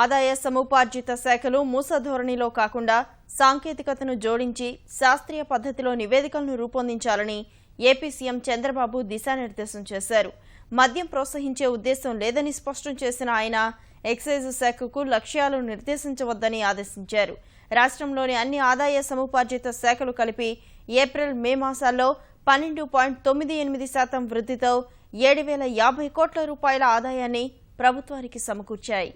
ఆదాయ సముపార్జిత శాఖలు మూస ధోరణిలో కాకుండా సాంకేతికతను జోడించి శాస్త్రీయ పద్ధతిలో నివేదికలను రూపొందించాలని ఏపీ సీఎం చంద్రబాబు దిశానిర్దేశం చేశారు. మద్యం ప్రోత్సహించే ఉద్దేశం లేదని స్పష్టం చేసిన ఆయన ఎక్సైజ్ శాఖకు లక్ష్యాలు నిర్దేశించవద్దని ఆదేశించారు. రాష్ట్రంలోని అన్ని ఆదాయ సముపార్జిత శాఖలు కలిపి ఏప్రిల్ మే మాసాల్లో పన్నెండు పాయింట్ తొమ్మిది ఎనిమిది శాతం వృద్ధితో ఏడు వేల యాభై కోట్ల రూపాయల ఆదాయాన్ని ప్రభుత్వానికి సమకూర్చాయి.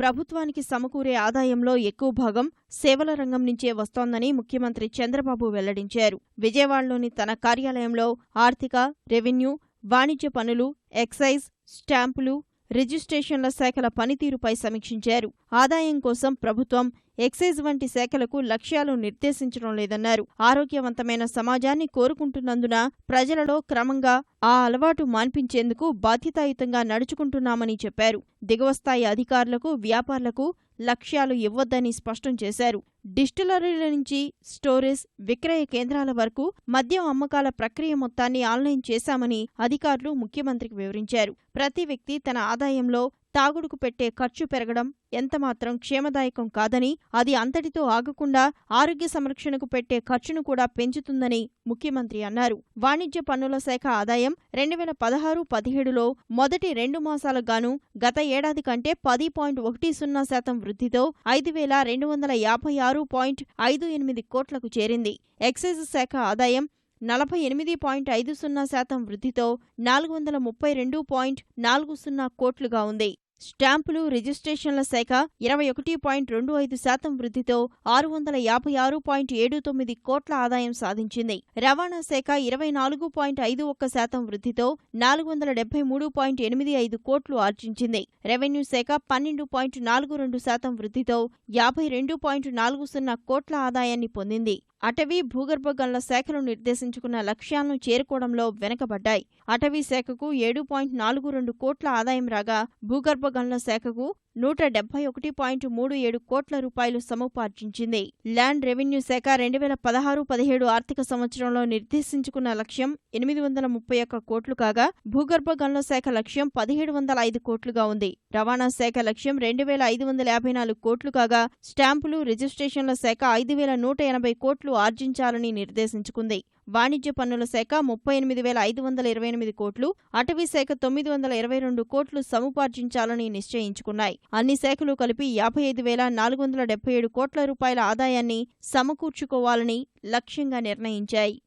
ప్రభుత్వానికి సమకూరే ఆదాయంలో ఎక్కువ భాగం సేవల రంగం నుంచే వస్తోందని ముఖ్యమంత్రి చంద్రబాబు వెల్లడించారు. విజయవాడలోని తన కార్యాలయంలో ఆర్థిక రెవెన్యూ వాణిజ్య పనులు ఎక్సైజ్ స్టాంపులు రిజిస్ట్రేషన్ల శాఖల పనితీరుపై సమీక్షించారు. ఆదాయం కోసం ప్రభుత్వం ఎక్సైజ్ వంటి శాఖలకు లక్ష్యాలు నిర్దేశించడం లేదన్నారు. ఆరోగ్యవంతమైన సమాజాన్ని కోరుకుంటున్నందున ప్రజలలో క్రమంగా ఆ అలవాటు మాన్పించేందుకు బాధ్యతాయుతంగా నడుచుకుంటున్నామని చెప్పారు. దిగువ స్థాయి అధికారులకు వ్యాపారులకు లక్ష్యాలు ఇవ్వొద్దని స్పష్టం చేశారు. డిస్టిలరీల నుంచి స్టోరేజ్ విక్రయ కేంద్రాల వరకు మద్యం అమ్మకాల ప్రక్రియ మొత్తాన్ని ఆన్లైన్ చేశామని అధికారులు ముఖ్యమంత్రికి వివరించారు. ప్రతి వ్యక్తి తన ఆదాయంలో తాగుడుకు పెట్టే ఖర్చు పెరగడం ఎంతమాత్రం క్షేమదాయకం కాదని అది అంతటితో ఆగకుండా ఆరోగ్య సంరక్షణకు పెట్టే ఖర్చును కూడా పెంచుతుందని ముఖ్యమంత్రి అన్నారు. వాణిజ్య పన్నుల శాఖ ఆదాయం రెండు వేల పదహారు పదిహేడులో మొదటి రెండు మాసాలకు గాను గత ఏడాది కంటే పది పాయింట్ ఒకటి సున్నా శాతం వృద్ధితో ఐదు వేల రెండు వందల యాభై ఆరు పాయింట్ ఐదు ఎనిమిది కోట్లకు చేరింది. ఎక్సైజ్ శాఖ ఆదాయం నలభై ఎనిమిది పాయింట్ ఐదు సున్నా శాతం వృద్ధితో నాలుగు వందల ముప్పై రెండు పాయింట్ నాలుగు సున్నా కోట్లుగా ఉంది. స్టాంపులు రిజిస్ట్రేషన్ల శాఖ ఇరవై ఒకటి పాయింట్ రెండు ఐదు శాతం వృద్ధితో ఆరు వందల యాభై ఆరు పాయింట్ ఏడు తొమ్మిది కోట్ల ఆదాయం సాధించింది. రవాణా శాఖ ఇరవై నాలుగు పాయింట్ ఐదు ఒక్క శాతం వృద్ధితో నాలుగు వందల డెబ్బై మూడు పాయింట్ ఎనిమిది ఐదు కోట్లు ఆర్జించింది. రెవెన్యూ శాఖ పన్నెండు పాయింట్ నాలుగు రెండు శాతం వృద్ధితో యాభై రెండు పాయింట్ నాలుగు సున్నా కోట్ల ఆదాయాన్ని పొందింది. అటవీ భూగర్భ గనుల శాఖలు నిర్దేశించుకున్న లక్ష్యాలను చేరుకోవడంలో వెనకబడ్డాయి. అటవీ శాఖకు ఏడు పాయింట్ నాలుగు రెండు కోట్ల ఆదాయం రాగా భూగర్భ గనుల శాఖకు నూట డెబ్బై ఒకటి పాయింట్ మూడు ఏడు కోట్ల రూపాయలు సముపార్జించింది. ల్యాండ్ రెవెన్యూ శాఖ రెండు వేల పదహారు పదిహేడు ఆర్థిక సంవత్సరంలో నిర్దేశించుకున్న లక్ష్యం ఎనిమిది వందల ముప్పై ఒక్క కోట్లు కాగా భూగర్భ గనుల శాఖ లక్ష్యం పదిహేడు వందల ఐదు కోట్లుగా ఉంది. రవాణా శాఖ లక్ష్యం రెండు వేల ఐదు వందల యాభై నాలుగు కోట్లు కాగా స్టాంపులు రిజిస్ట్రేషన్ల శాఖ ఐదు వేల నూట ఎనభై కోట్లు ఆర్జించాలని నిర్దేశించుకుంది. వాణిజ్య పన్నుల శాఖ ముప్పై ఎనిమిది వేల ఐదు వందల ఇరవై ఎనిమిది కోట్లు అటవీ శాఖ తొమ్మిది వందల ఇరవై రెండు కోట్లు సముపార్జించాలని నిశ్చయించుకున్నాయి. అన్ని శాఖలు కలిపి యాభై ఐదు వేల నాలుగు వందల డెబ్బై ఏడు కోట్ల రూపాయల ఆదాయాన్ని సమకూర్చుకోవాలని లక్ష్యంగా నిర్ణయించాయి.